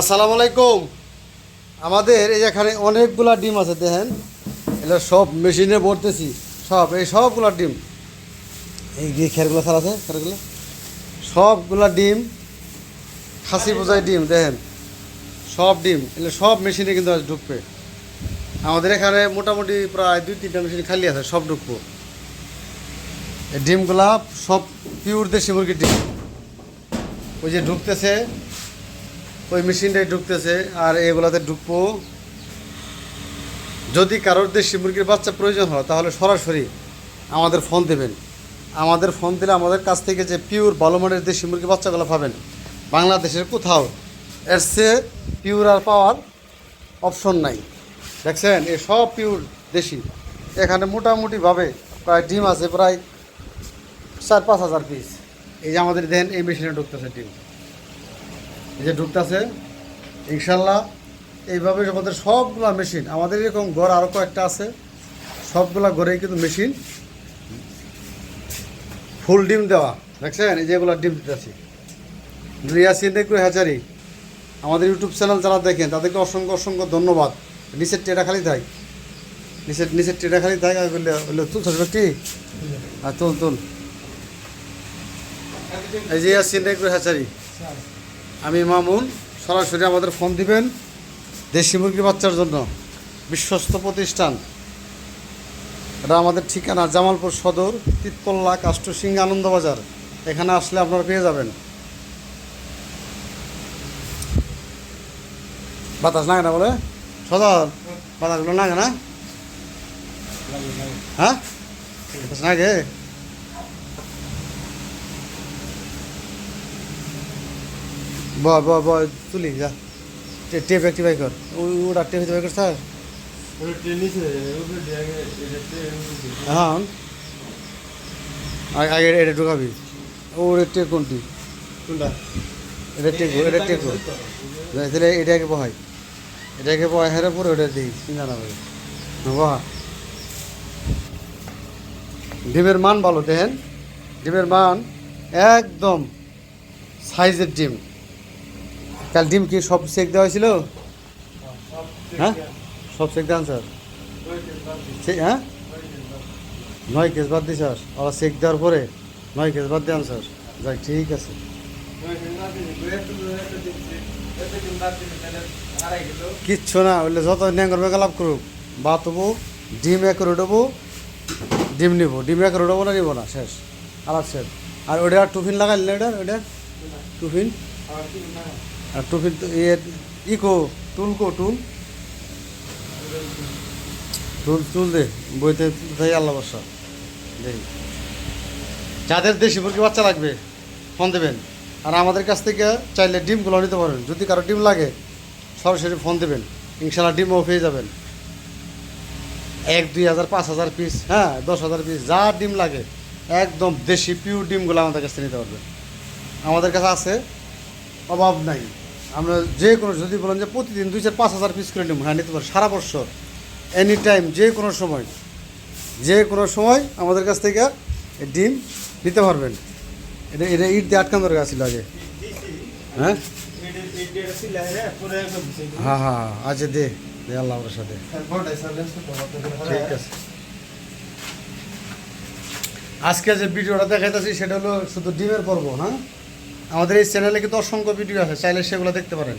আসসালামু আলাইকুম। আমাদের এই এখানে অনেকগুলা ডিম আছে, দেখেন। এগুলো সব মেশিনে ভরতেছি, সব, এই সবগুলা ডিম। এই যে খেরগুলো স্যার আছে, খেরগুলো। সবগুলা ডিম, খাসি বোঝাই ডিম, দেখেন। সব ডিম, এগুলো সব মেশিনে কিন্তু আজ ঢুকবে। আমাদের এখানে মোটামুটি প্রায় দুই, তিনটা মেশিন খালি আছে, সব ঢুকবো। এই ডিমগুলা সব পিওর দেশি মুরগির ডিম। ওই যে ঢুকতেছে ওই মেশিনটাই ঢুকতেছে, আর এগুলাতে ঢুকবো। যদি কারোর দেশি মুরগির বাচ্চা প্রয়োজন হয়, তাহলে সরাসরি আমাদের ফোন দেবেন। আমাদের ফোন দিলে আমাদের কাছ থেকে যে পিওর ভালো মানের দেশি মুরগির বাচ্চাগুলো পাবেন। বাংলাদেশের কোথাও এর চেয়ে পিওর আর পাওয়ার অপশন নাই। দেখছেন? এ সব পিওর দেশি। এখানে মোটামুটিভাবে প্রায় ডিম আছে, প্রায় চার পাঁচ হাজার পিস। এই যে আমাদের দেন, এই মেশিনে ঢুকতেছে ডিম। যে ঢুকতেছে ইনশাল্লাহ এইভাবে আমাদের সবগুলা মেশিন, আমাদের এরকম ঘর আরও কয়েকটা আছে, সবগুলা ঘরেই কিন্তু মেশিন ফুল ডিম দেওয়া। দেখছেন? এই যেগুলো ডিম দিতেছি। রিয়া সিন্দেকুর হ্যাচারি আমাদের ইউটিউব চ্যানেল যারা দেখেন, তাদেরকে অসংখ্য অসংখ্য ধন্যবাদ। নিচের টেটা খালি থাক। নিচের নিচের টেটা খালি থাক তুল ছোট কি? আর তুল তুল। এই যে সিন্দেকুর হ্যাচারি আমি মামুন, সরাসরি আমাদের ফোন দিবেন দেশি মুরগির বাচ্চার জন্য। বিশ্বস্ত প্রতিষ্ঠান। এটা আমাদের ঠিকানা জামালপুর সদর, তিতপল্লা কাষ্টসিং আনন্দবাজার। এখানে আসলে আপনারা পেয়ে যাবেন। বাতাস লাগে না বলে? সদর, বাতাসগুলো লাগে না? হ্যাঁ? বাতাস লাগে ব ব ব তুলি যা। টেপ অ্যাক্টিভাই কর। ও- ওটা টেপ অ্যাক্টিভাই কর স্যার। হ্যাঁ। আগে এটা ঢুকাবি। ওর টেক কোনটি? কোনটা? এটা টেকো এটা টেকো তাহলে এটাকে বহাই। এটাকে বহাই হেরে পরে ওটা দিই চিন্তা না করে। বহা। ডিমের মান ভালো দেখেন। ডিমের মান একদম সাইজের ডিম। কাল ডিম কি সব চেক দেওয়া হয়েছিল? হ্যাঁ সব চেক দেন স্যার হ্যাঁ নয় কেস বাদ দিই স্যার আবার চেক দেওয়ার পরে নয় কেস বাদ দেন স্যার যাক ঠিক আছে। কিচ্ছু না ওইলে যত ন্যাঙ্গর বেগা লাভ করুক ভাত হব ডিম এক করে উঠবো ডিম নিব। ডিম এক করে উঠবো না নিব না শেষ। আলাদ শেষ আর ওটা আর টুফিন লাগাইল না ওটা ওটা? টুফিন? আর তো এ ইকো টুল কো টুল টুল টুল দে, বইতে তাই আল্লাহ বর্ষা দেখি যাদের দেশি মুরগি বাচ্চা লাগবে, ফোন দেবেন। আর আমাদের কাছ থেকে চাইলে ডিমগুলো নিতে পারেন। যদি কারও ডিম লাগে, সরাসরি ফোন দেবেন। ইনশাল্লাহ ডিমও পেয়ে যাবেন। এক, দুই হাজার, পাঁচ হাজার পিস হ্যাঁ দশ হাজার পিস, যা ডিম লাগে, একদম দেশি পিওর ডিমগুলো আমাদের কাছ থেকে নিতে পারবেন। আমাদের কাছে আছে, অভাব নাই। আমরা যে কোনো যদি বলেন যে প্রতিদিন দুই চার পাঁচ হাজার পিস করে ডিম হ্যাঁ নিতে পারি। সারা বছর এনি টাইম যে কোনো সময়, যে কোনো সময় আমাদের কাছ থেকে ডিম নিতে পারবেন। এটা এটা ইট দিয়ে আটকান দরকার ছিল আগে। হ্যাঁ? হ্যাঁ হ্যাঁ আচ্ছা দে দে আল্লাহ সাথে। ঠিক আছে। আজকে যে ভিডিওটা দেখাইতেছি, সেটা হলো শুধু ডিমের পর্ব হ্যাঁ আমাদের এই চ্যানেলে কিন্তু অসংখ্য ভিডিও আছে চাইলে সেগুলো দেখতে পারেন।